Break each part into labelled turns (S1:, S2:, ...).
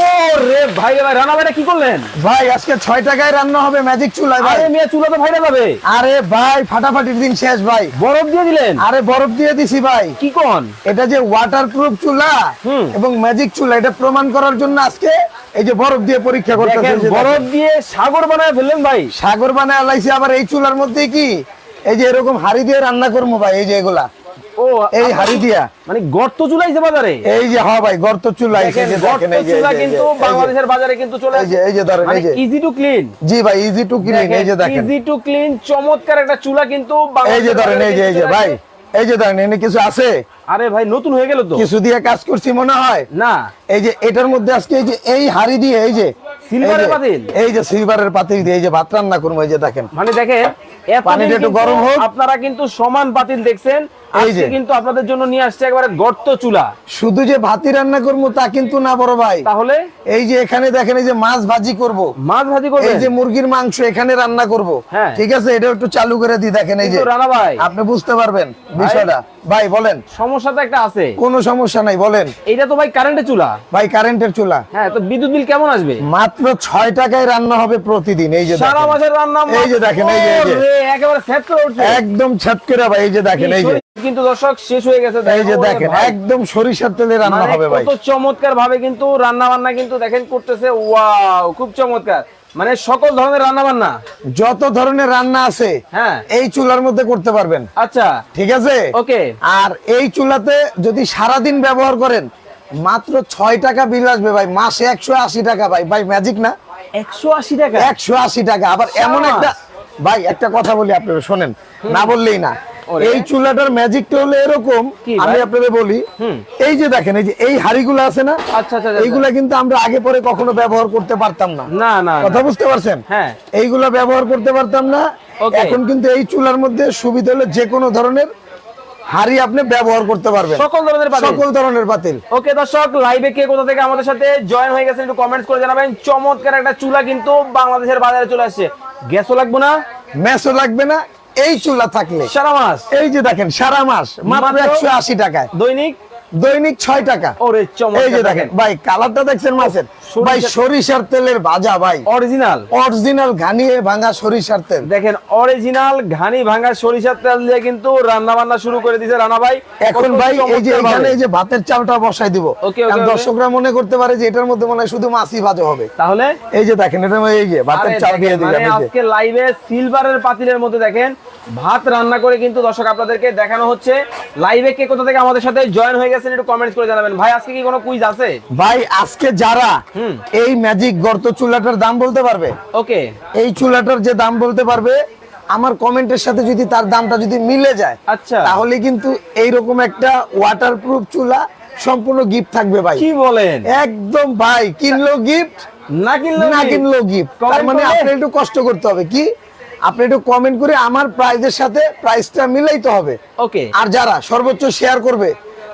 S1: ওরে ভাই ভাই রান্না ভাইটা কি করলেন?
S2: ভাই আজকে ছয় টাকায় রান্না হবে ম্যাজিক চুলায় ভাই।
S1: আরে মেয়ে চুলা তো ভাইরা যাবে
S2: আরে ভাই ফাটাফাটির দিন শেষ ভাই।
S1: বরফ দিয়ে দিলেন?
S2: আরে বরফ দিয়ে দিছি ভাই।
S1: কি কোন?
S2: এটা যে ওয়াটার চুলা এবং ম্যাজিক চুলা এটা প্রমাণ করার জন্য আজকে এই যে বরফ দিয়ে পরীক্ষা
S1: বরফ দিয়ে সাগর বানায় ফেললেন ভাই।
S2: সাগর বানায় লাইছি আবার এই চুলার মধ্যে কি? এই যে এরকম হাড়ি দিয়ে রান্না করব ভাই এই যে এগুলা।
S1: ও
S2: এই হাড়ি দিয়া
S1: মানে গর্ত চুলাইছে বাজারে
S2: এই যে হ্যাঁ ভাই গর্ত চুলা এই যে
S1: দেখেন
S2: দেখেন,
S1: গর্ত চুলা কিন্তু বাংলাদেশের বাজারে কিন্তু চলে
S2: এই যে- এই যে ধরেন, এই যে।
S1: ইজি টু ক্লিন
S2: জি ভাই ইজি টু ক্লিন এই যে দেখেন
S1: ইজি টু ক্লিন চমৎকার একটা চুলা কিন্তু
S2: এই যে ধরেন এই যে এই যে ভাই এই যে ধরেন এনে কিছু আছে
S1: আরে ভাই নতুন হয়ে গেল তো
S2: কিছু দিয়ে কাজ করছি মনে হয়
S1: না
S2: এই যে এটার মধ্যে আজকে এই যে এই হাড়ি দিয়ে এই যে
S1: সিলভারের পাতিল?
S2: এই যে সিলভারের পাতিল দিয়ে এই যে ভাত রান্না করব এই যে দেখেন
S1: মানে দেখেন
S2: পানিটা একটু
S1: কিন্তু
S2: গরম হোক।
S1: আপনারা কিন্তু সমান বাতিল দেখছেন। আজকে কিন্তু আপনাদের জন্য নিয়ে আসছে একবারে গর্ত চুলা।
S2: শুধু যে ভাতি রান্না করব তা কিন্তু না বড় ভাই।
S1: তাহলে?
S2: এই যে এখানে দেখেন এই যে মাছ ভাজি করব।
S1: মাছ ভাজি
S2: এই যে মুরগির মাংস এখানে রান্না করব।
S1: হ্যাঁ।
S2: ঠিক আছে? এটা একটু চালু করে দিই দেখেন এই যে।
S1: রানা ভাই।
S2: আপনি বুঝতে পারবেন বিষয়টা। ভাই বলেন।
S1: সমস্যা তো একটা আছে।
S2: কোনো সমস্যা নাই বলেন।
S1: এটা তো ভাই কারেন্টের চুলা।
S2: ভাই কারেন্টের চুলা।
S1: হ্যাঁ তো বিদ্যুৎ বিল কেমন আসবে?
S2: মাত্র ছয় টাকায় রান্না হবে প্রতিদিন এই যে
S1: সারা। মাসের রান্না
S2: এই যে দেখেন, এই যে,
S1: একেবারে সেট করে উঠছে।
S2: একদম ছাত করে ভাই এই যে দেখেন এই যে।
S1: কিন্তু দর্শক শেষ হয়ে গেছে
S2: এই যে দেখেন একদম সরিষার তেলে রান্না
S1: মানে
S2: হবে ভাই।
S1: কত চমৎকার ভাবে কিন্তু রান্না বান্না কিন্তু দেখেন করতেছে। ওয়াও খুব চমৎকার। মানে সকল ধরনের রান্না বান্না
S2: যত ধরনের রান্না আছে
S1: হ্যাঁ।
S2: এই চুলার মধ্যে করতে পারবেন।
S1: আচ্ছা।
S2: ঠিক আছে?
S1: ওকে।
S2: আর এই চুলাতে যদি সারাদিন ব্যবহার করেন মাত্র ছয় টাকা বিল আসবে ভাই। মাসে একশো আশি টাকা ভাই। ভাই ম্যাজিক না?
S1: একশো আশি টাকা?
S2: একশো আশি টাকা। আবার এমন একটা ভাই একটা কথা বলি আপনারা শোনেন না বললেই না। এই চুলাটার ম্যাজিকটা হলো এরকম আমি আপনাদের বলি এই যে দেখেন এই যে এই হাড়িগুলো আছে না
S1: আচ্ছা আচ্ছা আচ্ছা।
S2: এইগুলা কিন্তু আমরা আগে পরে কখনো ব্যবহার করতে পারতাম না।
S1: না না না।
S2: কথা বুঝতে পারছেন?
S1: হ্যাঁ।
S2: এইগুলা ব্যবহার করতে পারতাম না। এখন কিন্তু এই চুলার মধ্যে সুবিধা হলো যে কোনো ধরনের হাড়ি আপনি ব্যবহার করতে পারবেন।
S1: সকল ধরনের পাতিল।
S2: সকল ধরনের পাতিল।
S1: ওকে দর্শক লাইভে কে কোথা থেকে আমাদের সাথে জয়েন হয়ে গেছেন একটু কমেন্টস করে জানাবেন। চমৎকার একটা চুলা কিন্তু বাংলাদেশের বাজারে চলে আসছে। গ্যাসও লাগবে না
S2: মেসও লাগবে না এই চুলা থাকলে।
S1: সারা মাস।
S2: এই যে দেখেন সারা মাস মাত্র একশো আশি টাকায়।
S1: দৈনিক
S2: দৈনিক ছয় টাকা।
S1: ওরে
S2: এই যে দেখেন ভাই কালারটা দেখছেন মাছের? ভাই সরিষার তেলের ভাজা ভাই।
S1: অরিজিনাল।
S2: অরিজিনাল ঘানিয়ে ভাঙা সরিষার তেল।
S1: দেখেন অরিজিনাল ঘানি ভাঙা সরিষার তেল দিয়ে কিন্তু রান্না বান্না শুরু করে দিয়েছে রানা ভাই।
S2: এখন ভাই এই যে এখানে এই যে ভাতের চালটা বসাই দিব। দর্শকরা মনে করতে পারে যে এটার মধ্যে মনে হয় শুধু মাছই ভাজা হবে।
S1: তাহলে?
S2: এই যে দেখেন এটা এই যে ভাতের চাল দিয়ে দিলাম
S1: মানে আজকে লাইভে সিলভারের পাতিলের মধ্যে দেখেন ভাত রান্না করে কিন্তু দর্শক আপনাদেরকে দেখানো হচ্ছে। লাইভে কে কোথা থেকে আমাদের সাথে জয়েন হয়ে গেছেন একটু কমেন্টস করে জানাবেন। ভাই আজকে কি কোনো কুইজ আছে?
S2: ভাই আজকে যারা এই ম্যাজিক গর্ত চুলাটার দাম বলতে পারবে?
S1: ওকে
S2: এই চুলাটার যে দাম বলতে পারবে আমার কমেন্টের সাথে যদি তার দামটা যদি মিলে যায়
S1: আচ্ছা।
S2: তাহলে কিন্তু এইরকম একটা ওয়াটারপ্রুফ চুলা সম্পূর্ণ গিফট থাকবে ভাই।
S1: কি বলেন?
S2: একদম ভাই কিনলো গিফট
S1: না কিনলে
S2: না কিনলো গিফট তার মানে? আপনি একটু কষ্ট করতে হবে। কি? আপনি একটু কমেন্ট করে আমার প্রাইজের সাথে প্রাইসটা মিলাইতে হবে।
S1: ওকে
S2: আর যারা সর্বোচ্চ শেয়ার করবে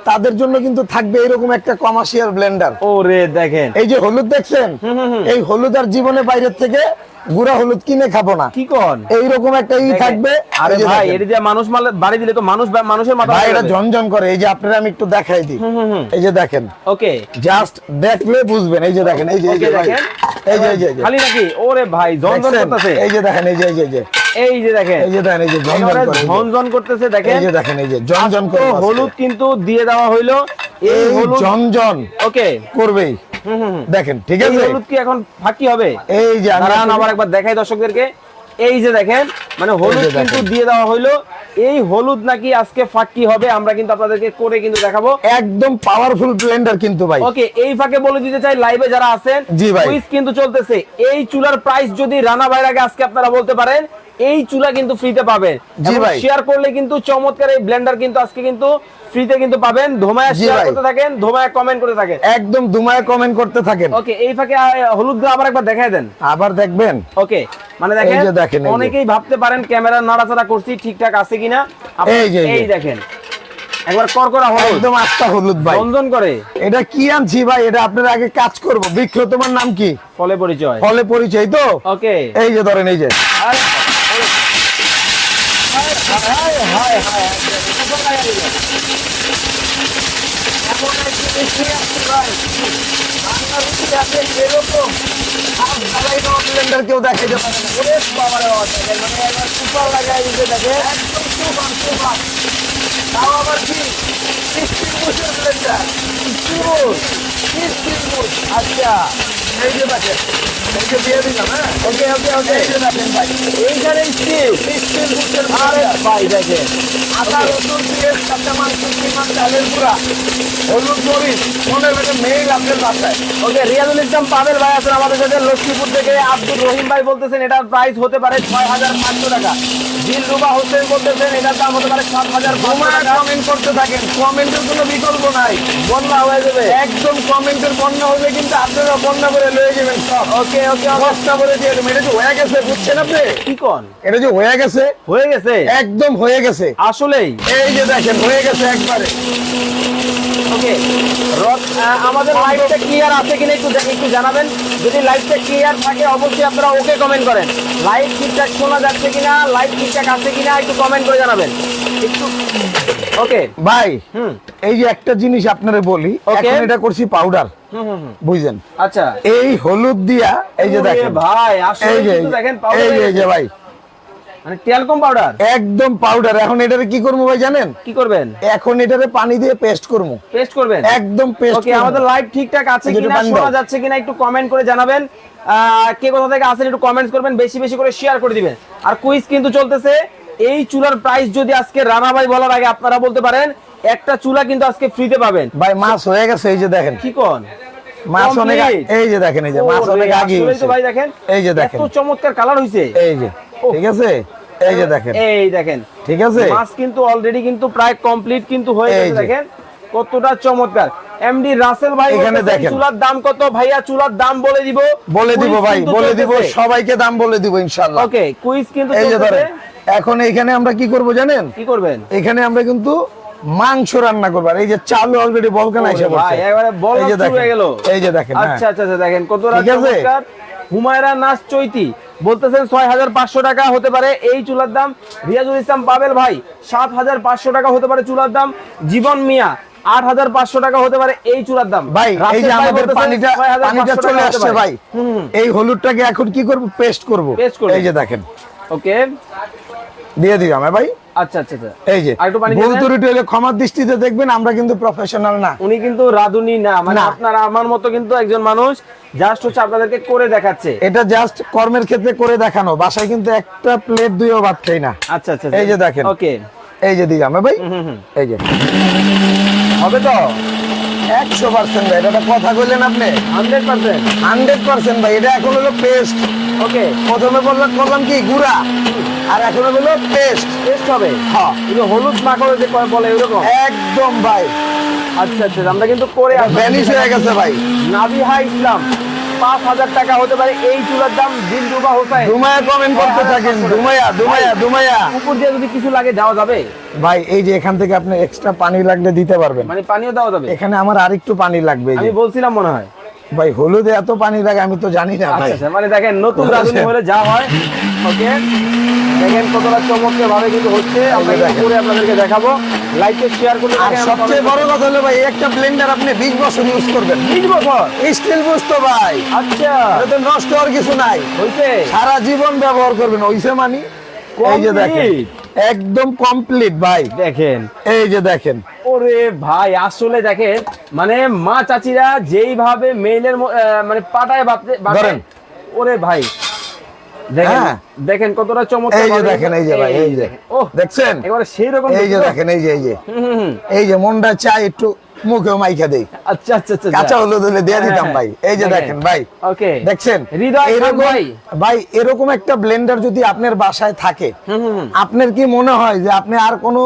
S2: তাদের জন্য কিন্তু থাকবে এরকম একটা কমার্শিয়াল ব্লেন্ডার
S1: ওরে দেখেন।
S2: এই যে হলুদ দেখছেন? এই হলুদ আর জীবনে বাইরের থেকে গুড়া হলুদ কিনে খাব না
S1: কি কন
S2: এইরকম একটা ই থাকবে
S1: আরে ভাই। এটা দিয়ে মানুষ মারলে বাড়ি দিলে তো মানুষ মানুষের মাথা
S2: ভাই এটা ঝনঝন করে এই যে আপনারা আমি একটু দেখাই দিই এই যে দেখেন
S1: ওকে
S2: জাস্ট দেখলে বুঝবেন এই যে দেখেন এই যে এই যে
S1: দেখেন
S2: এই যে এই যে
S1: খালি নাকি ওরে ভাই ঝনঝন? করতেছে
S2: এই যে দেখেন এই যে এই যে এই যে
S1: যে দেখেন
S2: এই যে দেখেন এই যে ঝনঝন
S1: করতেছে দেখেন
S2: এই যে দেখেন এই যে ঝনঝন করে
S1: হলুদ কিন্তু দিয়ে দেওয়া হইল এই
S2: এই
S1: হলুদ
S2: ঝনঝন
S1: ওকে
S2: করবেই দেখেন ঠিক
S1: এই
S2: আছে
S1: হলুদ কি এখন ফাঁকি হবে?
S2: এই যে আমি
S1: আবার একবার দেখাই দর্শকদেরকে। এই যে দেখেন মানে হলুদ কিন্তু দিয়ে দেওয়া হইল। এই হলুদ নাকি আজকে ফাঁকি হবে আমরা কিন্তু আপনাদেরকে করে কিন্তু দেখাবো।
S2: একদম পাওয়ারফুল ব্লেন্ডার কিন্তু ভাই।
S1: ওকে এই ফাঁকে বলে দিতে চাই লাইভে যারা আছেন
S2: জি ভাই।
S1: কিন্তু চলতেছে। এই চুলার প্রাইস যদি রানা ভাইয়ের আগে আজকে আপনারা বলতে পারেন এই চুলা কিন্তু ফ্রিতে পাবেন।
S2: জি ভাই।
S1: শেয়ার করলে কিন্তু চমৎকার এই ব্লেন্ডার কিন্তু আজকে কিন্তু ফ্রিতে কিন্তু পাবেন। ধোমায়া শেয়ার করতে থাকেন ধোমায়া কমেন্ট করতে থাকেন।
S2: একদম দুমায় কমেন্ট করতে থাকেন।
S1: ওকে এই ফাঁকে হলুদগুলো আবার একবার দেখাই দেন।
S2: আবার দেখবেন?
S1: ওকে মানে দেখেন
S2: দেখেন,
S1: অনেকেই ভাবতে পারেন ক্যামেরা নাড়াচাড়া করছি ঠিকঠাক আছে কিনা।
S2: এই
S1: দেখেন একবার করকরা হলুদ।
S2: একদম আস্তা হলুদ ভাই।
S1: রঞ্জন করে।
S2: এটা কি আনছি ভাই? এটা আপনার আগে কাজ করব। বৃক্ষ তোমার নাম কি?
S1: ফলে পরিচয়।
S2: ফলে পরিচয় তো?
S1: ওকে
S2: এই যে ধরেন এই যে।
S1: আর হায় হায় হায় এমন একটি দেশে আছে ভাই, বাংলা রুচিরা
S2: আছে দেওয়া ব্লেন্ডার কেউ দেখাইতে পারে না
S1: ওরে বাবারে মানে একবার সুপার লাগাই দিতে দেখেন
S2: একদম সুপার সুপার তাও আবার কি স্টিল বুশের
S1: আচ্ছা
S2: হ্যাঁ মনে
S1: আমাদের সাথে লক্ষ্মীপুর থেকে আব্দুল রহিম ভাই বলতেছেন এটার প্রাইস হতে পারে ছয় হাজার পাঁচশো টাকা দিলরুবা হোসেন বলতেছেন এটার দাম হতে পারে সাত হাজার
S2: কমেন্ট করতে থাকেন কমেন্টের কোনো বিকল্প নাই
S1: বন্যা হয়ে যাবে
S2: একদম কমেন্টের বন্যা হবে কিন্তু আপনারা বন্যা করে লয়ে যাবেন সব।
S1: ওকে ওকে অবস্থা
S2: বস্তা করে দিয়ে দেবেন। এটা যে হয়ে গেছে বুঝছেন আপনি?
S1: কি কোন?
S2: এটা যে হয়ে গেছে?
S1: হয়ে গেছে?
S2: একদম হয়ে গেছে।
S1: আসলেই?
S2: এই যে দেখেন হয়ে গেছে একবারে।
S1: ওকে। আমাদের লাইভটা ক্লিয়ার আছে কিনা একটু একটু জানাবেন। যদি লাইভটা ক্লিয়ার থাকে অবশ্যই আপনারা ওকে কমেন্ট করেন। লাইভ ঠিকঠাক শোনা যাচ্ছে কিনা লাইভ ঠিকঠাক আছে কিনা একটু কমেন্ট করে জানাবেন। একটু ওকে।
S2: ভাই
S1: হুম।
S2: এই যে একটা জিনিস আপনারে বলি. এখন এটা করছি পাউডার। বুঝছেন
S1: আচ্ছা।
S2: এই হলুদ দিয়া এই যে দেখেন।
S1: ভাই আসলে দেখেন
S2: এই যে ভাই
S1: মানে টেলকম পাউডার?
S2: একদম পাউডার। এখন এটারে কি করব ভাই জানেন?
S1: কি করবেন?
S2: এখন এটারে পানি দিয়ে পেস্ট করব।
S1: পেস্ট করবেন?
S2: একদম পেস্ট
S1: ওকে আমাদের লাইভ ঠিকঠাক আছে
S2: এই
S1: কিনা শোনা যাচ্ছে কিনা একটু কমেন্ট করে জানাবেন। কে কোথা থেকে আসেন একটু কমেন্টস করবেন বেশি বেশি করে শেয়ার করে দিবেন। আর কুইজ কিন্তু চলতেছে। এই চুলার প্রাইস যদি আজকে রানা ভাই বলার আগে আপনারা বলতে পারেন একটা চুলা কিন্তু আজকে ফ্রিতে পাবেন।
S2: ভাই মাছ হয়ে গেছে এই যে দেখেন।
S1: কি কোন?
S2: মাছ অনেক এই যে দেখেন এই যে মাছ অনেক আগে
S1: ভাই দেখেন
S2: এই যে দেখেন।
S1: এত চমৎকার কালার হইছে।
S2: এই যে। ঠিক আছে? এই যে দেখেন।
S1: এই দেখেন।
S2: ঠিক আছে?
S1: মাছ কিন্তু অলরেডি কিন্তু প্রায় কমপ্লিট কিন্তু হয়ে গেছে দেখেন। কতটা চমৎকার। এমডি রাসেল ভাই
S2: এখানে দেখেন।
S1: চুলার দাম কত ভাইয়া? চুলার দাম বলে দিব।
S2: বলে দিব ভাই বলে দিব সবাইকে দাম বলে দিব ইনশাআল্লাহ।
S1: ওকে কুইজ কিন্তু
S2: এই যে। ধরেন এখন এখানে আমরা কি করব জানেন?
S1: কি করবেন?
S2: এখানে আমরা কিন্তু মাংস রান্না করব। আর এই যে চাল অলরেডি বলকান এসে
S1: ভাই
S2: পড়ছে।
S1: একবারে বল শুরু হয়ে গেল।
S2: এই যে দেখেন হ্যাঁ।
S1: আচ্ছা আচ্ছা আচ্ছা, দেখেন
S2: আছে?
S1: চমৎকার। হুমায়রা নাচ চৈতি। বলতেছেন ছয় হাজার পাঁচশো টাকা হতে পারে এই চুলার দাম। রিয়াজুল ইসলাম পাবেল ভাই সাত হাজার পাঁচশো টাকা হতে পারে চুলার দাম। জীবন মিয়া আট হাজার পাঁচশো টাকা হতে পারে এই চুলার দাম।
S2: ভাই এই যে আমাদের পানিটা পানিটা চলে আসছে ভাই। এই হলুদটাকে এখন কি করব। পেস্ট করব। এই যে দেখেন।
S1: ওকে।
S2: দিয়ে দিলাম হ্যাঁ ভাই?
S1: আচ্ছা আচ্ছা আচ্ছা।
S2: এই যে
S1: আর একটু পানি
S2: ভুল ত্রুটি হলে ক্ষমার দৃষ্টিতে দেখবেন আমরা কিন্তু প্রফেশনাল না।
S1: উনি কিন্তু রাধুনি না মানে
S2: না।
S1: আপনার আমার মতো কিন্তু একজন মানুষ জাস্ট হচ্ছে আপনাদেরকে করে দেখাচ্ছে।
S2: এটা জাস্ট কর্মের ক্ষেত্রে করে দেখানো বাসায় কিন্তু একটা প্লেট দুইও ভাত খাই না।
S1: আচ্ছা আচ্ছা
S2: এই যে দেখেন।
S1: ওকে।
S2: এই যে দিলাম হ্যাঁ ভাই?
S1: হুম হুম
S2: এই যে।
S1: হবে তো?
S2: একশো পার্সেন্ট ভাই এটা কথা বললেন আপনি।
S1: হান্ড্রেড পার্সেন্ট
S2: হান্ড্রেড পার্সেন্ট ভাই এটা এখন হলো পেস্ট
S1: ওকে
S2: প্রথমে বললাম কি? গুড়া। আর এখন হলো পেস্ট।
S1: টেস্ট হবে?
S2: হ্যাঁ
S1: হলুদ যে বলে এরকম
S2: একদম ভাই।
S1: আচ্ছা আচ্ছা আমরা কিন্তু করে
S2: ভ্যানিশ হয়ে গেছে ভাই।
S1: নাবিহা ইসলাম পাঁচ হাজার টাকা হতে পারে এই চুলার দাম
S2: দুমায়া কমেন্ট করতে থাকেন দুমায়া দুমায়া দুমায়া
S1: উপর দিয়ে যদি কিছু লাগে দেওয়া যাবে?
S2: ভাই এই যে এখান থেকে আপনি এক্সট্রা পানি লাগলে দিতে পারবেন।
S1: মানে পানিও দেওয়া যাবে?
S2: এখানে আমার আরেকটু পানি লাগবে।
S1: আমি বলছিলাম মনে হয়।
S2: ভাই হলুদে এত পানি লাগে আমি তো জানি না ভাই।
S1: আচ্ছা আচ্ছা মানে দেখেন নতুন রাঁধুনি হলে যা হয় ওকে? দেখেন কতটা চমৎকার ভাবে কিন্তু হচ্ছে আমরা। করে আপনাদেরকে দেখাবো। লাইকে শেয়ার করে
S2: আর সবচেয়ে বড় কথা হলো ভাই একটা ব্লেন্ডার আপনি 20 বছর ইউজ করবেন।
S1: বিশ বছর?
S2: স্টিল বুঝতো ভাই।
S1: আচ্ছা।
S2: এটা তো নষ্ট হওয়ার কিছু নাই।
S1: হইছে
S2: সারা জীবন ব্যবহার করবেন ওইসে মানি। এই যে দেখেন। একদম কমপ্লিট ভাই।
S1: দেখেন।
S2: এই যে দেখেন।
S1: ওরে ভাই আসলে দেখেন মানে মা চাচিরা যেইভাবে মেইলের মানে পাটায় বাপতে-। ওরে ভাই দেখেন
S2: হ্যাঁ।
S1: দেখেন কতটা চমৎকার
S2: এই যে দেখেন এই যে ভাই এই যে
S1: ও
S2: দেখছেন?
S1: এবারে সেই রকম
S2: এই যে দেখেন এই যে এই যে। এই যে মনটা চাই একটু মুখেও মাইখা দেই।
S1: আচ্ছা আচ্ছা আচ্ছা
S2: কাঁচা হলুদ হলে দিয়ে দিতাম ভাই। এই যে দেখেন। ভাই।
S1: ওকে।
S2: দেখছেন?
S1: ভাই
S2: ভাই এরকম একটা ব্লেন্ডার যদি আপনার বাসায় থাকে। আপনার কি মনে হয় যে আপনি আর কোনো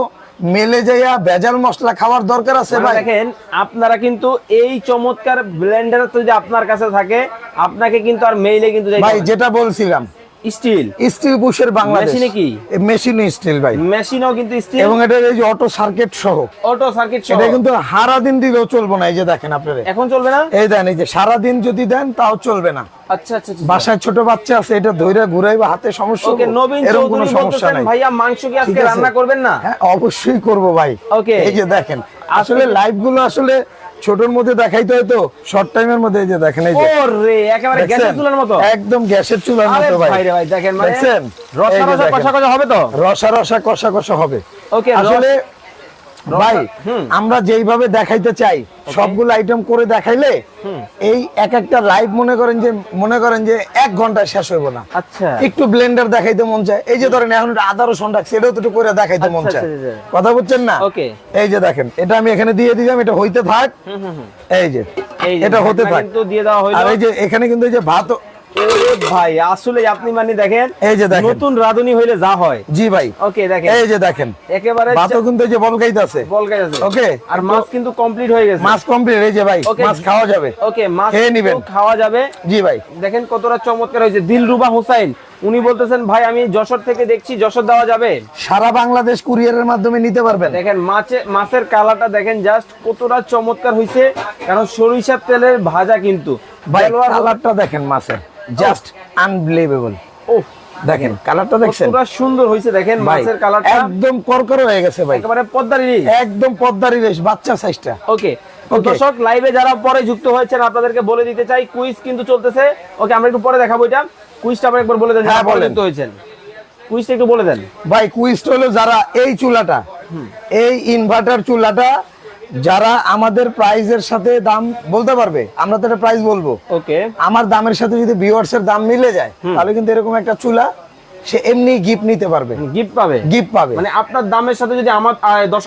S2: মেলে যাইয়া ভেজাল মশলা খাওয়ার দরকার আছে
S1: মানে
S2: ভাই?
S1: দেখেন আপনারা কিন্তু এই চমৎকার ব্লেন্ডার যদি আপনার কাছে থাকে আপনাকে কিন্তু আর মেইলে কিন্তু
S2: ভাই যেটা বলছিলাম
S1: স্টিল?
S2: স্টিল বুশের বাংলাদেশ।
S1: মেশিনে কি?
S2: মেশিনে স্টিল ভাই।
S1: মেশিনও কিন্তু স্টিল।
S2: এবং এটা এই যে অটো সার্কিট সহ।
S1: অটো সার্কিট
S2: এটা কিন্তু সারা দিন দিলেও চলবে না এই যে দেখেন আপনারা।
S1: এখন চলবে না?
S2: এই দেন এই যে সারা দিন যদি দেন তাও চলবে না।
S1: আচ্ছা আচ্ছা আচ্ছা।
S2: বাসায় ছোট বাচ্চা আছে এটা ধরে ঘুরাইবা হাতে সমস্যা
S1: ওকে নবীন
S2: এরকম কোনো সমস্যা নাই।
S1: ভাইয়া মাংস কি আজকে রান্না করবেন না?
S2: হ্যাঁ অবশ্যই করব ভাই।
S1: Okay.
S2: এই যে দেখেন আসলে লাইভগুলো আসলে ছোটর মধ্যে দেখাইতে হয়তো শর্ট টাইমের মধ্যে এই যে দেখেন এই যে।
S1: ওরে একেবারে গ্যাসের চুলার মতো।
S2: একদম গ্যাসের চুলার মতো ভাই।
S1: ভাই রে ভাই দেখেন মানে
S2: দেখছেন?
S1: রসা রসা কষা কষা হবে তো?
S2: রসা রসা কষা কষা হবে।
S1: ওকে
S2: আসলে ভাই আমরা যেইভাবে দেখাইতে চাই সবগুলো আইটেম করে দেখাইলে এই এক একটা লাইভ মনে করেন যে মনে করেন যে এক ঘন্টায় শেষ হইব না।
S1: আচ্ছা।
S2: একটু ব্লেন্ডার দেখাইতে মন চায়। এই যে ধরেন এখন আদা রসুন রাখছি এটাও তো একটু করে দেখাইতে মন
S1: আচ্ছা,
S2: চায়।
S1: আচ্ছা, আচ্ছা।
S2: কথা বুঝছেন না?
S1: ওকে
S2: এই যে দেখেন এটা আমি এখানে দিয়ে দিলাম এটা হইতে থাক।
S1: হুম হুম হুম।
S2: এই যে এটা হতে থাক।
S1: কিন্তু দিয়ে দেওয়া হইল।
S2: আর এই যে এখানে কিন্তু এই যে ভাত
S1: ভাই আসলে আপনি মানে দেখেন
S2: এই যে দেখেন।
S1: নতুন রাঁধুনি হইলে যা হয়।
S2: জি ভাই।
S1: ওকে দেখেন।
S2: এই যে দেখেন
S1: একেবারে
S2: ভাতও কিন্তু এই যে বলকাইতেছে
S1: বল গেছে
S2: Okay.
S1: আর মাছ কিন্তু কমপ্লিট হয়ে গেছে।
S2: মাছ কমপ্লিট এই যে ভাই মাছ খাওয়া যাবে।
S1: ওকে মাছ
S2: খেয়ে নিবেন।
S1: খাওয়া যাবে।
S2: জি ভাই।
S1: দেখেন কতটা চমৎকার হয়েছে। দিলরুবা হোসাইন উনি বলতেছেন ভাই আমি যশোর থেকে দেখছি যশোর দেওয়া যাবে।
S2: সারা বাংলাদেশ কুরিয়ারের মাধ্যমে নিতে পারবেন।
S1: দেখেন মাছে মাছের কালারটা দেখেন জাস্ট কতটা চমৎকার হয়েছে কারণ সরিষার তেলের ভাজা কিন্তু।
S2: ভাই কালারটা দেখেন মাছের জাস্ট আনবিলিভেবল
S1: ওহ,
S2: দেখেন কালারটা দেখছেন?
S1: কতটা সুন্দর হয়েছে দেখেন মাছের কালারটা।
S2: একদম করকরে হয়ে গেছে ভাই
S1: একেবারে পদ্মার ইলিশ।
S2: একদম পদ্মার ইলিশ বাচ্চা সাইজটা
S1: ওকে দর্শক লাইভে যারা পরে যুক্ত হয়েছেন আপনাদেরকে বলে দিতে চাই কুইজ কিন্তু চলতেছে। ওকে আমরা একটু পরে দেখাবো এটা। কুইজটা আবার একবার বলে দেন
S2: হ্যাঁ,
S1: যারা পরে। যুক্ত হয়েছেন। কুইজটা একটু বলে দেন।
S2: ভাই কুইজটা হলো যারা এই চুলাটা এই ইনভার্টার চুলাটা যারা আমাদের প্রাইজের সাথে দাম বলতে পারবে আমরা তো একটা প্রাইস বলব।
S1: ওকে
S2: আমার দামের সাথে যদি ভিউয়ার্স এর দাম মিলে যায় তাহলে কিন্তু এরকম একটা চুলা সে এমনি গিফট নিতে পারবে।
S1: গিফট পাবে?
S2: গিফট পাবে।
S1: মানে আপনার দামের সাথে যদি আমার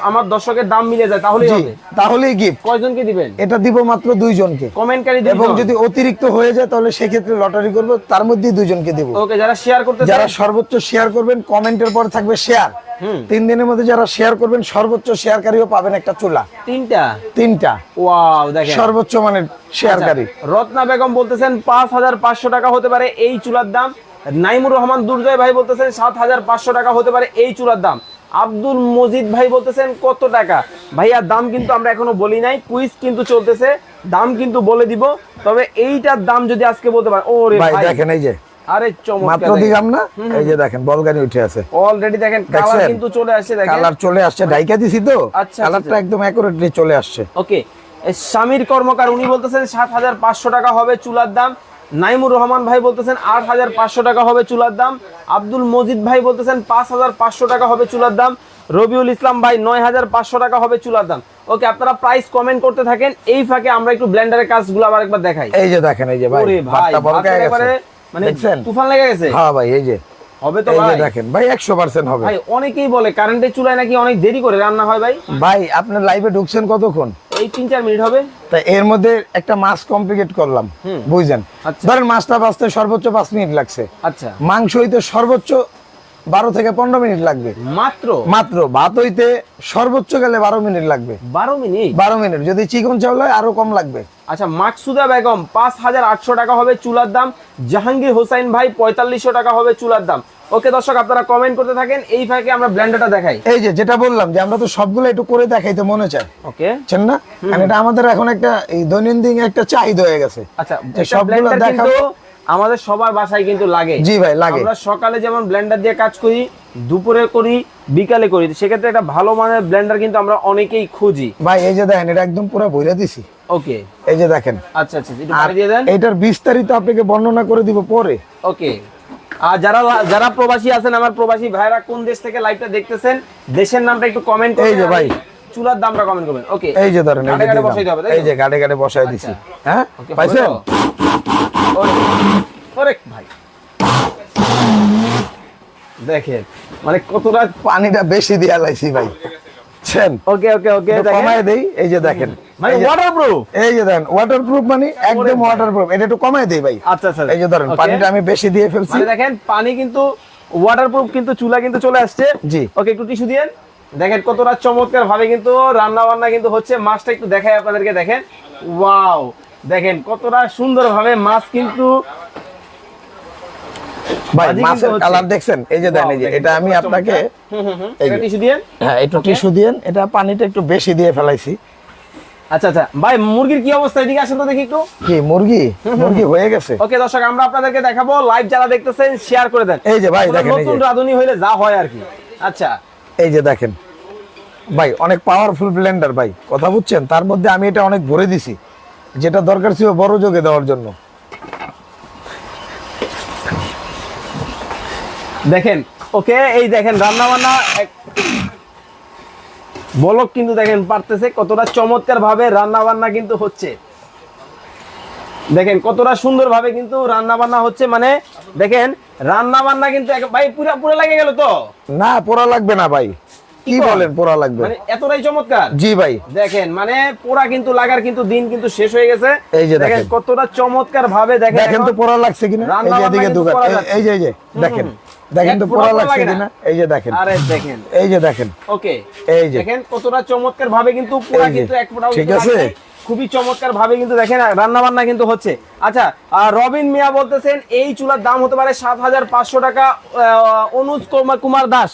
S1: আমার দর্শকের দাম মিলে যায় তাহলেই হবে?
S2: তাহলেই গিফট
S1: কয়জনকে দিবেন?
S2: এটা দিব মাত্র দুইজনকে।
S1: কমেন্টকারী
S2: এবং যদি অতিরিক্ত হয়ে যায় তাহলে সেক্ষেত্রে লটারি করব তার মধ্যে দুইজনকে দিব।
S1: ওকে যারা শেয়ার করতে
S2: যারা সর্বোচ্চ শেয়ার করবেন কমেন্টের পর থাকবে শেয়ার তিন দিনের মধ্যে যারা শেয়ার করবেন সর্বোচ্চ শেয়ারকারীও পাবেন একটা চুলা।
S1: তিনটা?
S2: তিনটা।
S1: ওয়াও দেখেন।
S2: সর্বোচ্চ মানের শেয়ারকারী
S1: আচ্ছা, রত্না বেগম বলতেছেন পাঁচ হাজার পাঁচশো টাকা হতে পারে এই চুলার দাম। নাইমুর রহমান দুর্জয় ভাই বলতেছেন সাত হাজার পাঁচশো টাকা হতে পারে এই চুলার দাম। আব্দুল মজিদ ভাই বলতেছেন কত টাকা? ভাইয়া দাম কিন্তু আমরা এখনও বলি নাই কুইজ কিন্তু চলতেছে দাম কিন্তু বলে দিব তবে এইটার দাম যদি আজকে বলতে পারে ও রে
S2: ভাই। দেখেন এই যে
S1: আরে
S2: মাত্র দিলাম না? এই যে দেখেন বলগানি উঠে আছে।
S1: অলরেডি দেখেন কালার কিন্তু চলে আসছে দেখেন।
S2: কালার চলে আসছে ডাইকা দিছি তো।
S1: আচ্ছা,
S2: কালারটা
S1: আচ্ছা।
S2: একদম অ্যাকুরেটলি চলে আসছে।
S1: ওকে স্বামীর কর্মকার উনি বলতেছেন সাত হাজার পাঁচশো টাকা হবে চুলার দাম। নাইমুর রহমান ভাই বলতেছেন আট হাজার পাঁচশো টাকা হবে চুলার দাম। আব্দুল মজিদ ভাই বলতেছেন পাঁচ হাজার পাঁচশো টাকা হবে চুলার দাম। রবিউল ইসলাম ভাই নয় হাজার পাঁচশো টাকা হবে চুলার দাম। ওকে আপনারা প্রাইস কমেন্ট করতে থাকেন। এই ফাঁকে আমরা একটু ব্লেন্ডারের কাজগুলো আবার একবার দেখাই।
S2: এই যে দেখেন এই যে ভাই
S1: ভাই মানে তুফান লেগে গেছে?
S2: হ্যাঁ ভাই এই যে।
S1: হবে তো ভাই।
S2: দেখেন ভাই একশো পার্সেন্ট হবে।
S1: ভাই অনেকেই বলে কারেন্টের চুলায় নাকি অনেক দেরি করে রান্না হয় ভাই।
S2: ভাই আপনার লাইভে ঢুকছেন কতক্ষণ?
S1: এই তিন চার মিনিট হবে।
S2: তা এর মধ্যে একটা মাছ কমপ্লিকেট করলাম বুঝছেন?
S1: আচ্ছা।
S2: ধরেন মাছটা বাঁচতে সর্বোচ্চ পাঁচ মিনিট লাগছে।
S1: আচ্ছা।
S2: মাংস হইতে সর্বোচ্চ বারো থেকে পনেরো মিনিট লাগবে।
S1: মাত্র?
S2: মাত্র ভাত হইতে সর্বোচ্চ গেলে বারো মিনিট লাগবে।
S1: বারো মিনিট?
S2: বারো মিনিট যদি চিকন চাউল হয় আরও কম লাগবে।
S1: আচ্ছা মাকসুদা বেগম পাঁচ হাজার আটশো টাকা হবে চুলার দাম। জাহাঙ্গীর হোসাইন ভাই পঁয়তাল্লিশশো টাকা হবে চুলার দাম। ওকে দর্শক আপনারা কমেন্ট করতে থাকেন এই ফাঁকে আমরা ব্ল্যান্ডারটা দেখাই।
S2: এই যে যেটা বললাম যে আমরা তো সবগুলো একটু করে দেখাইতে মনে চাই
S1: ওকে।
S2: বুঝছেন না? এটা আমাদের এখন একটা এই দৈনন্দিন একটা চাহিদা হয়ে গেছে।
S1: আচ্ছা
S2: সবগুলো দেখাবো।
S1: আমাদের সবার বাসায় কিন্তু লাগে।
S2: জি ভাই লাগে।
S1: আমরা সকালে যেমন ব্লেন্ডার দিয়ে কাজ করি দুপুরে করি বিকালে করি সেক্ষেত্রে একটা ভালো মানের ব্লেন্ডার কিন্তু আমরা অনেকেই খুঁজি।
S2: ভাই এই যে দেখেন এটা একদম পুরো বইরা দিছি।
S1: ওকে।
S2: এই যে দেখেন।
S1: আচ্ছা আচ্ছা একটু
S2: আর
S1: বাড়ি দিয়ে দেন।
S2: এটার বিস্তারিত আপনাকে বর্ণনা করে দিব পরে।
S1: ওকে। আর যারা যারা প্রবাসী আছেন আমার প্রবাসী ভাইরা কোন দেশ থেকে লাইভটা দেখতেছেন দেশের নামটা একটু কমেন্ট
S2: এই যে ভাই।
S1: চুলার দামটা কমেন্ট করবেন। ওকে।
S2: এই যে ধরেন।
S1: হবে,
S2: এই যে গাড়ে গাড়ে বসাই দিছি। হ্যাঁ? পাইছেন?
S1: ভাই। দেখেন মানে কতটা
S2: পানিটা বেশি দিয়া লাইছি ভাই।
S1: ওকে ওকে ওকে
S2: কমায় দেই এই যে দেখেন।
S1: মানে ওয়াটারপ্রুফ
S2: এই যে দেখেন ওয়াটারপ্রুফ মানে একদম ওয়াটারপ্রুফ এটা একটু কমায় দেই ভাই।
S1: আচ্ছা আচ্ছা।
S2: এই যে ধরেন পানিটা আমি বেশি দিয়ে ফেলছি।
S1: মানে দেখেন পানি কিন্তু ওয়াটারপ্রুফ কিন্তু চুলা কিন্তু চলে আসছে।
S2: জি।
S1: ওকে একটু টিস্যু দিয়েন। দেখেন কতটা চমৎকার ভাবে কিন্তু রান্না বান্না কিন্তু হচ্ছে। মাছটা একটু দেখাই আপনাদেরকে দেখেন। ওয়াও! দেখেন কতটা সুন্দর ভাবে মাছ কিন্তু
S2: ভাই মাছের কালার দেখছেন? এই যে দেখেন এই যে এটা আমি আপনাকে
S1: হুম হুম হুম।
S2: এই
S1: এটা
S2: যে।
S1: টিস্যু দিয়েন
S2: হ্যাঁ একটু টিস্যু দিয়েন এটা পানিটা একটু বেশি দিয়ে ফেলাইছি।
S1: আচ্ছা আচ্ছা। ভাই মুরগির কি অবস্থা? এদিকে আসেন তো দেখি একটু।
S2: কি মুরগি? মুরগি হয়ে গেছে?
S1: ওকে দর্শক আমরা আপনাদেরকে দেখাবো লাইভ যারা দেখতেছেন শেয়ার করে দেন।
S2: এই যে ভাই দেখেন
S1: নতুন হইলে যা হয় আর কি। আচ্ছা।
S2: এই যে দেখেন। ভাই অনেক পাওয়ারফুল ব্লেন্ডার ভাই। কথা বুঝছেন? তার মধ্যে আমি এটা অনেক ভরে দিছি। যেটা দরকার ছিল বড় যোগে দেওয়ার জন্য।
S1: দেখেন ওকে এই দেখেন রান্না বান্না বলক কিন্তু দেখেন পারতেছে কতটা চমৎকার ভাবে রান্না বান্না কিন্তু হচ্ছে। দেখেন কতটা সুন্দর ভাবে কিন্তু রান্না বান্না হচ্ছে মানে দেখেন রান্না বান্না কিন্তু ভাই পুরা পুরা লাগে গেল তো?
S2: না পোড়া লাগবে না ভাই। কি বলেন পোড়া লাগবে?
S1: মানে এতটাই চমৎকার?
S2: জি ভাই।
S1: দেখেন মানে পোড়া কিন্তু লাগার কিন্তু দিন কিন্তু শেষ হয়ে গেছে।
S2: এই যে
S1: দেখেন। কতটা চমৎকার ভাবে দেখেন
S2: দেখেন তো পোড়া লাগছে কিনা? এই যে এদিকে দোকান। এই- যে এই যে দেখেন। দেখেন তো পোড়া লাগছে কিনা? এই যে দেখেন।
S1: আরে দেখেন।
S2: এই যে দেখেন।
S1: ওকে।
S2: এই যে।
S1: দেখেন কতটা চমৎকার ভাবে কিন্তু
S2: যে,
S1: কিন্তু এক
S2: ঠিক আছে?
S1: খুবই চমৎকার ভাবে কিন্তু দেখেন রান্না বান্না কিন্তু হচ্ছে। আচ্ছা আর রবিন মিয়া বলতেছেন এই চুলার দাম হতে পারে সাত হাজার পাঁচশো টাকা অনুজ কুমার দাস।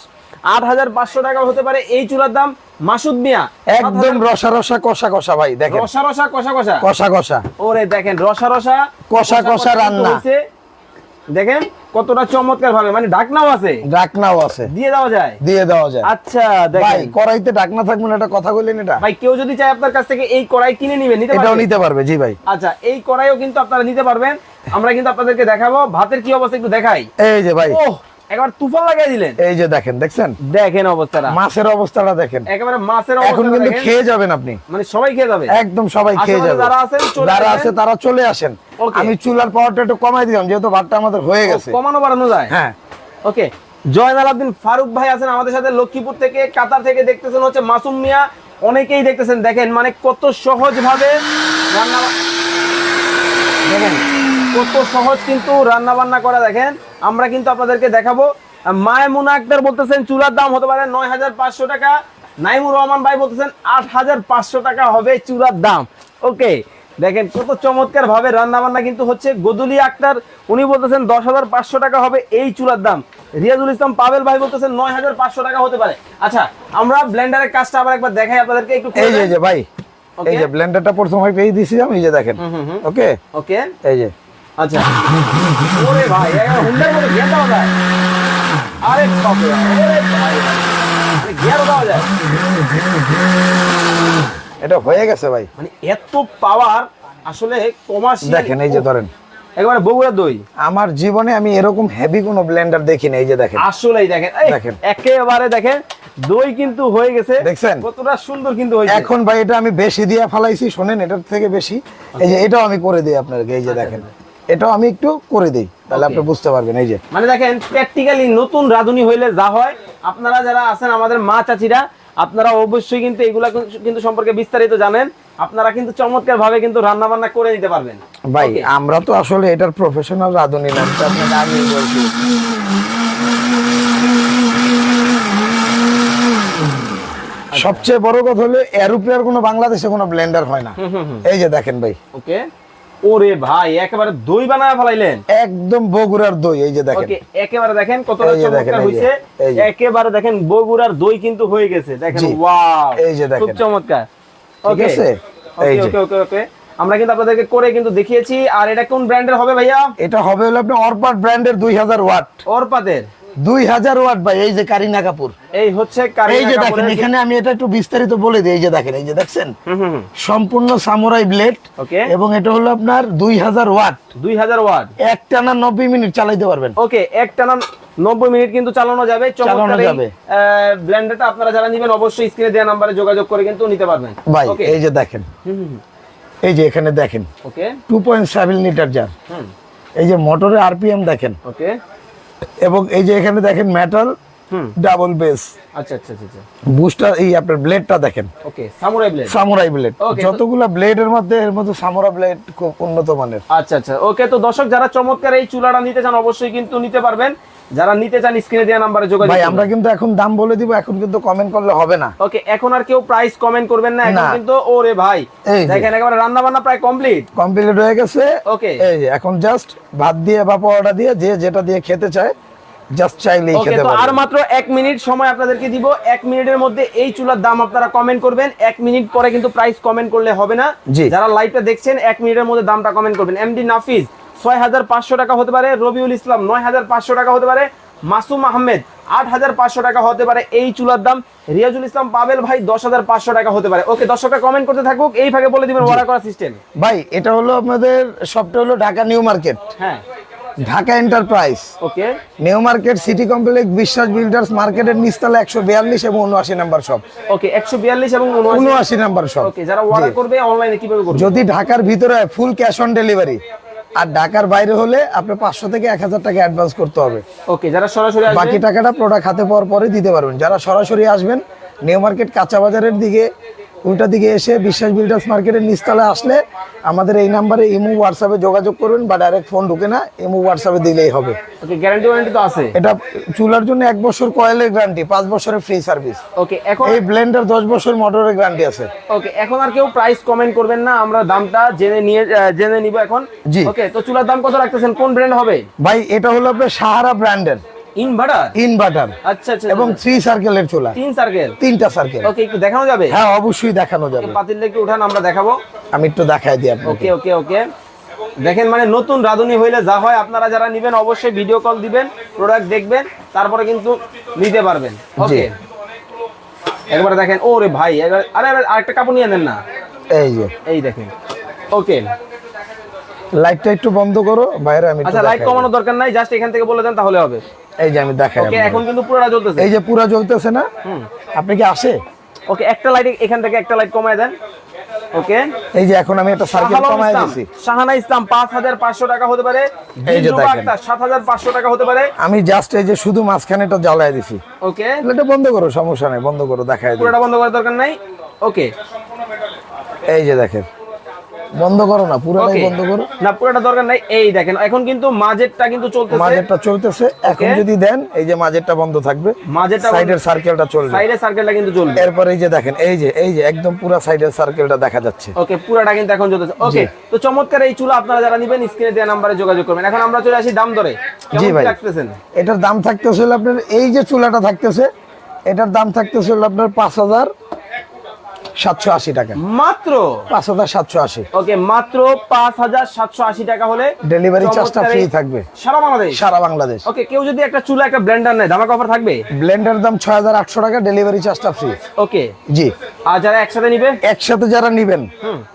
S1: আট হাজার পাঁচশো টাকা হতে পারে এই চুলার দাম। মাসুদ মিয়া
S2: একদম রসা রসা কষা কষা ভাই দেখেন।
S1: রসা রসা কষা কষা?
S2: কষা কষা।
S1: ওরে দেখেন রসা রসা
S2: কষা কষা রান্না।
S1: দেখেন কতটা চমৎকার ভাবে মানে ডাকনাও আছে।
S2: ডাকনাও আছে।
S1: দিয়ে দেওয়া যায়।
S2: দিয়ে দেওয়া যায়।
S1: আচ্ছা
S2: ভাই কড়াইতে ডাকনা থাকবে না এটা কথা বললেন এটা?
S1: ভাই কেউ যদি চায় আপনার কাছ থেকে এই কড়াই কিনে নিবেন নিতে
S2: এটাও নিতে পারবে জি ভাই।
S1: আচ্ছা এই কড়াইও কিন্তু আপনারা নিতে পারবেন। আমরা কিন্তু আপনাদেরকে দেখাবো। ভাতের কি অবস্থা একটু দেখাই।
S2: এই যে ভাই।
S1: ওহ একবার তুফান লাগিয়ে দিলেন?
S2: এই যে দেখেন দেখছেন?
S1: দেখেন অবস্থাটা।
S2: মাছের অবস্থাটা দেখেন।
S1: একেবারে মাছের
S2: এখন কিন্তু খেয়ে যাবেন আপনি।
S1: মানে সবাই খেয়ে যাবে?
S2: একদম সবাই খেয়ে যাবে।
S1: যারা আছেন
S2: যারা আছে তারা চলে আসেন। আমি চুলার পাওয়ারটা একটু কমাই দিলাম যেহেতু ভাতটা আমাদের হয়ে গেছে।
S1: কমানো বাড়ানো যায়?
S2: হ্যাঁ।
S1: ওকে জয়নাল আব্দিন ফারুক ভাই আছেন আমাদের সাথে লক্ষ্মীপুর থেকে কাতার থেকে দেখতেছেন হচ্ছে মাসুম মিয়া। অনেকেই দেখতেছেন দেখেন মানে কত সহজ ভাবে রান্না দেখেন কত সহজ কিন্তু রান্না বান্না করা দেখেন। আমরা কিন্তু আপনাদেরকে দেখাবো। মায়মুনা আক্তার বলতেছেন চুলার দাম হতে পারে নয় হাজার পাঁচশো টাকা। নাইমুর রহমান ভাই বলতেছেন আট হাজার পাঁচশো টাকা হবে চুলার দাম। ওকে দেখেন কত চমৎকার ভাবে রান্না বান্না কিন্তু হচ্ছে। গদুলি আক্তার উনি বলতেছেন দশ হাজার পাঁচশো টাকা হবে এই চুলার দাম। রিয়াজুল ইসলাম পাবেল ভাই বলতেছেন নয় হাজার পাঁচশো টাকা হতে পারে। আচ্ছা আমরা ব্লেন্ডারের কাজটা আবার একবার দেখাই আপনাদেরকে একটু
S2: এই যে ভাই এই যে ব্লেন্ডারটা প্রথম এই দিছিলাম এই যে দেখেন। ওকে?
S1: ওকে।
S2: এই যে।
S1: আচ্ছা। ওরে ভাই হুন্ডার মতো গিয়ার দেওয়া যায়। আরে বাপরে ওরে ভাই মানে গিয়ার দেওয়া যায়।
S2: এটা হয়ে গেছে ভাই।
S1: মানে এত পাওয়ার আসলে কমার্শিয়াল
S2: দেখেন এই যে ধরেন।
S1: একবারে বগুড়া দই।
S2: আমার জীবনে আমি এরকম হেভি কোনো ব্লেন্ডার দেখিনি এই যে দেখেন।
S1: আসলেই দেখেন এই,
S2: দেখেন।
S1: একেবারে দেখেন দই কিন্তু হয়ে গেছে।
S2: দেখছেন?
S1: কতটা সুন্দর কিন্তু হয়েছে।
S2: এখন ভাই এটা আমি বেশি দিয়ে ফালাইছি শোনেন এটার থেকে বেশি। এই যে এটাও আমি করে দিই আপনাকে এই যে দেখেন। এটাও আমি একটু করে দিই তাহলে আপনি বুঝতে পারবেন এই যে।
S1: মানে দেখেন প্র্যাকটিক্যালি নতুন রাঁধুনি হইলে যা হয় আপনারা যারা আছেন আমাদের মা চাচিরা আপনারা অবশ্যই কিন্তু এগুলা কিন্তু- সম্পর্কে বিস্তারিত জানেন। আপনারা কিন্তু চমৎকার ভাবে কিন্তু রান্না বান্না করে নিতে পারবেন।
S2: ভাই আমরা তো আসলে এটার প্রফেশনাল রাঁধুনি না আপনাকে আমি বলছি। সবচেয়ে বড় কথা হলো এরোপ্লেয়ার কোনো বাংলাদেশে কোনো ব্লেন্ডার হয় না। এই যে দেখেন ভাই।
S1: ওকে ওরে ভাই একেবারে দই বানায় ফেলাইলেন।
S2: একদম বগুড়ার দই এই যে দেখেন।
S1: একেবারে দেখেন
S2: দেখেন,
S1: চমৎকার হইছে। একেবারে দেখেন বগুড়ার দই কিন্তু হয়ে গেছে। দেখেন ওয়াও
S2: এই যে দেখেন।
S1: খুব চমৎকার।
S2: ঠিক
S1: ওকে
S2: আছে? এই
S1: ওকে
S2: যে।
S1: ওকে ওকে আমরা কিন্তু আপনাদেরকে করে কিন্তু দেখিয়েছি। আর এটা কোন ব্র্যান্ডের হবে ভাইয়া?
S2: এটা হবে হলো আপনি অরপাট ব্র্যান্ডের দুই হাজার ওয়াট।
S1: ওরপাতের
S2: দুই হাজার ওয়াট ভাই এই যে কারিনা কাপুর।
S1: এই হচ্ছে
S2: এই যে দেখেন এখানে আমি এটা একটু বিস্তারিত বলে দিই এই যে দেখেন এই যে দেখছেন। সম্পূর্ণ সামুরাই ব্লেড
S1: ওকে।
S2: এবং এটা হলো আপনার দুই হাজার ওয়াট।
S1: দুই হাজার ওয়াট।
S2: এক টানা নব্বই মিনিট চালাইতে পারবেন।
S1: ওকে এক টানা নব্বই মিনিট কিন্তু চালানো যাবে।
S2: চালানো যাবে।
S1: ব্লেন্ডারটা আপনারা যারা নেবেন অবশ্যই স্ক্রিনে দেওয়া নাম্বারে যোগাযোগ করে কিন্তু নিতে পারবেন।
S2: ভাই এই যে দেখেন। এই যে এখানে দেখেন।
S1: Okay.
S2: Two point seven litre jar
S1: হুম।
S2: এই যে মোটরের আরপিএম দেখেন।
S1: ওকে।
S2: এবং এই যে এখানে দেখেন মেটাল ডাবল বেস।
S1: আচ্ছা আচ্ছা আচ্ছা
S2: বুস্টার এই আপনার ব্লেডটা দেখেন।
S1: Okay samurai blade
S2: samurai blade
S1: Okay,
S2: যতগুলা ব্লেডের মধ্যে এর মধ্যে সামুরা ব্লেড খুব উন্নত মানের।
S1: আচ্ছা আচ্ছা ওকে তো দর্শক যারা চমৎকার এই চুলাটা নিতে চান অবশ্যই কিন্তু নিতে পারবেন। যারা নিতে চান স্ক্রিনে দেওয়া নাম্বারে যোগাযোগ
S2: ভাই আমরা কিন্তু এখন দাম বলে দিব এখন কিন্তু কমেন্ট করলে হবে না।
S1: ওকে এখন আর কেউ প্রাইস কমেন্ট করবেন না এখন কিন্তু ওরে ভাই দেখেন একেবারে রান্না বান্না প্রায় কমপ্লিট
S2: কমপ্লিট হয়ে গেছে।
S1: ওকে।
S2: এই যে এখন জাস্ট ভাত দিয়ে বা পরোটা দিয়ে যে যেটা দিয়ে খেতে চায় জাস্ট চাইলেই খেতে
S1: তো আর মাত্র এক মিনিট সময় আপনাদেরকে দিব। এক মিনিটের মধ্যে এই চুলার দাম আপনারা কমেন্ট করবেন। এক মিনিট পরে কিন্তু প্রাইস কমেন্ট করলে হবে না। যারা লাইভটা দেখছেন এক মিনিটের মধ্যে দামটা কমেন্ট করবেন। এমডি নাফিজ ছয় হাজার পাঁচশো টাকা হতে পারে। রবিউল ইসলাম নয় হাজার পাঁচশো টাকা হতে পারে। মাসুম আহমেদ আট হাজার পাঁচশো টাকা হতে পারে এই চুলার দাম। রিয়াজুল ইসলাম পাবেল ভাই দশ হাজার পাঁচশো টাকা হতে পারে। ওকে দর্শকরা কমেন্ট করতে থাকুক। এই ভাগে বলে দিবেন অর্ডার করার সিস্টেম
S2: ভাই এটা হলো আমাদের সবটা হলো ঢাকা নিউ মার্কেট।
S1: হ্যাঁ।
S2: Dhaka enterprise
S1: okay.
S2: New market city complex Biswas builders মার্কেটের নিচতলা একশো বিয়াল্লিশ এবং উনআশি নাম্বার শপ
S1: ওকে একশো বিয়াল্লিশ এবং উনআশি।
S2: নাম্বার শপ
S1: ওকে যারা অর্ডার করবে অনলাইনে কীভাবে করবে?
S2: যদি ঢাকার ভিতরে হয় ফুল ক্যাশ অন ডেলিভারি আর ঢাকার বাইরে হলে আপনার পাঁচশো থেকে এক হাজার টাকা অ্যাডভান্স করতে হবে।
S1: ওকে যারা সরাসরি আসবে
S2: বাকি টাকাটা প্রোডাক্ট হাতে পাওয়ার পরে দিতে পারবেন। যারা সরাসরি আসবেন নিউ মার্কেট কাঁচা বাজারের দিকে উল্টা দিকে এসে বিশ্বাস বিল্ডার্স মার্কেটের নিচতলায় আসলে আমাদের এই নাম্বারে ইমো হোয়াটসঅ্যাপে যোগাযোগ করবেন বা ডাইরেক্ট ফোন ঢুকে না ইমো হোয়াটসঅ্যাপে দিলেই হবে।
S1: ওকে গ্যারান্টি ওয়ারেন্টি তো আছে।
S2: এটা চুলার জন্য এক বছর কয়েলের গ্যারান্টি পাঁচ বছরের ফ্রি সার্ভিস
S1: ওকে এখন
S2: এই ব্লেন্ডার দশ বছর মোটরের গ্যারান্টি আছে।
S1: ওকে এখন আর কেউ প্রাইস কমেন্ট করবেন না আমরা দামটা জেনে নিয়ে জেনে নিব এখন।
S2: জি।
S1: ওকে তো চুলার দাম কত রাখতেছেন? কোন ব্র্যান্ড হবে?
S2: ভাই এটা হলো আপনার সাহারা ব্র্যান্ডের
S1: ইনভার্টার
S2: ইনভার্টার
S1: আচ্ছা আচ্ছা
S2: এবং থ্রি সার্কেলের চুলা।
S1: তিন সার্কেল
S2: তিনটা সার্কেল
S1: ওকে একটু দেখানো যাবে?
S2: হ্যাঁ অবশ্যই দেখানো যাবে।
S1: পাতিল একটু উঠান আমরা দেখাবো।
S2: আমি একটু দেখাই দিই আপনাকে।
S1: ওকে ওকে ওকে। দেখেন মানে নতুন রাঁধুনি হইলে যা হয় আপনারা যারা নেবেন অবশ্যই ভিডিও কল দিবেন প্রোডাক্ট দেখবেন তারপরে কিন্তু নিতে পারবেন। ওকে। একবার দেখেন ও রে ভাই এবার আরে আরে আরেকটা কাপড় নিয়ে নেন না।
S2: এই যে।
S1: এই দেখেন। ওকে।
S2: লাইটটা একটু বন্ধ করো বাইরে আমি
S1: আচ্ছা লাইট কমানোর দরকার নাই জাস্ট এখান থেকে বলে দেন তাহলে হবে।
S2: এই যে আমি দেখাই
S1: এখন কিন্তু পুরোটা জ্বলতেছে।
S2: এই যে পুরো জ্বলতেছে না? আপনি কি আসে?
S1: ওকে একটা লাইট এখান থেকে একটা লাইট কমায় দেন। ওকে
S2: এই যে এখন আমি একটা সার্কেল
S1: ইসলাম,
S2: দিছি।
S1: শাহানা ইসলাম পাঁচ হাজার পাঁচশো টাকা হতে পারে।
S2: এই যে দেখেন।
S1: আক্তার সাত হাজার পাঁচশো টাকা হতে পারে।
S2: আমি জাস্ট এই যে শুধু মাঝখানেটা জ্বালাই দিছি।
S1: ওকে
S2: এটা বন্ধ করো সমস্যা নেই বন্ধ করো দেখাই দিই।
S1: পুরোটা বন্ধ করার দরকার নাই। ওকে
S2: এই যে দেখেন। বন্ধ করো না পুরোটাই বন্ধ করো।
S1: না পুরোটা দরকার নাই এই দেখেন এখন কিন্তু মাঝেরটা কিন্তু চলতেছে।
S2: মাঝেরটা চলতেছে এখন যদি দেন এই যে মাঝেরটা বন্ধ থাকবে
S1: মাঝেরটা
S2: সাইডের সার্কেলটা চলবে।
S1: সাইডের সার্কেলটা কিন্তু চলবে।
S2: এরপর এই যে দেখেন এই যে এই যে একদম পুরো সাইডের সার্কেলটা দেখা যাচ্ছে।
S1: ওকে পুরোটা কিন্তু এখন চলতেছে। ওকে তো চমৎকার এই চুলা আপনারা যারা নেবেন স্ক্রিনে দেওয়া নাম্বারে যোগাযোগ করবেন। এখন আমরা চলে আসি দাম ধরে
S2: জি ভাই। এটার দাম থাকতেছে হলো আপনার এই যে চুলাটা থাকতেছে এটার দাম থাকতেছে হলো আপনার পাঁচ হাজার সাতশো আশি টাকা।
S1: মাত্র?
S2: পাঁচ হাজার সাতশো আশি।
S1: ওকে মাত্র পাঁচ হাজার সাতশো আশি টাকা হলে
S2: ডেলিভারি চার্জটা ফ্রি থাকবে।
S1: সারা বাংলাদেশ?
S2: সারা বাংলাদেশ।
S1: ওকে কেউ যদি একটা চুলা একটা ব্লেন্ডার নেয় ধামাকা অফার থাকবে?
S2: ব্লেন্ডার দাম ছয় হাজার আটশো টাকা ডেলিভারি চার্জটা ফ্রি
S1: ওকে।
S2: জি।
S1: আর যারা একসাথে নিবে?
S2: একসাথে যারা নিবেন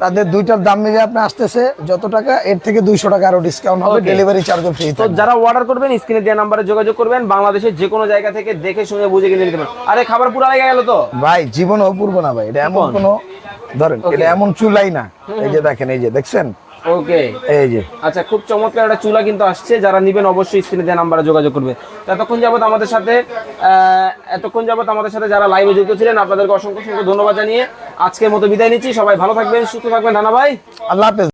S2: তাদের দুইটার দাম মিলে আপনি আসতেছে যত টাকা এর থেকে দুইশো টাকা আরও ডিসকাউন্ট হবে. ডেলিভারি চার্জও ফ্রি
S1: তো যারা অর্ডার করবেন স্ক্রিনে দেওয়া নাম্বারে যোগাযোগ করবেন বাংলাদেশের যে কোনো জায়গা থেকে দেখে শুনে বুঝে কিনে নিতে পারেন। আরে খাবার পুরো লেগে গেল তো?
S2: ভাই জীবন অপূর্ব না ভাই এটা এমন
S1: কোন?
S2: ধরেন এটা এমন চুলাই না। এই যে দেখেন এই যে দেখছেন?
S1: ওকে
S2: এই যে।
S1: আচ্ছা খুব চমৎকার একটা চুলা কিন্তু আসছে। যারা নিবেন অবশ্যই স্ক্রিনে দেওয়া নাম্বারে যোগাযোগ করবে। এতক্ষণ যাবত আমাদের সাথে এতক্ষণ যাবত আমাদের সাথে যারা লাইভে যুক্ত ছিলেন আপনাদেরকে অসংখ্য অসংখ্য ধন্যবাদ জানিয়ে আজকের মতো বিদায় নিচ্ছি। সবাই ভালো থাকবেন সুস্থ থাকবেন। রানা ভাই।
S2: আল্লাহ হাফেজ।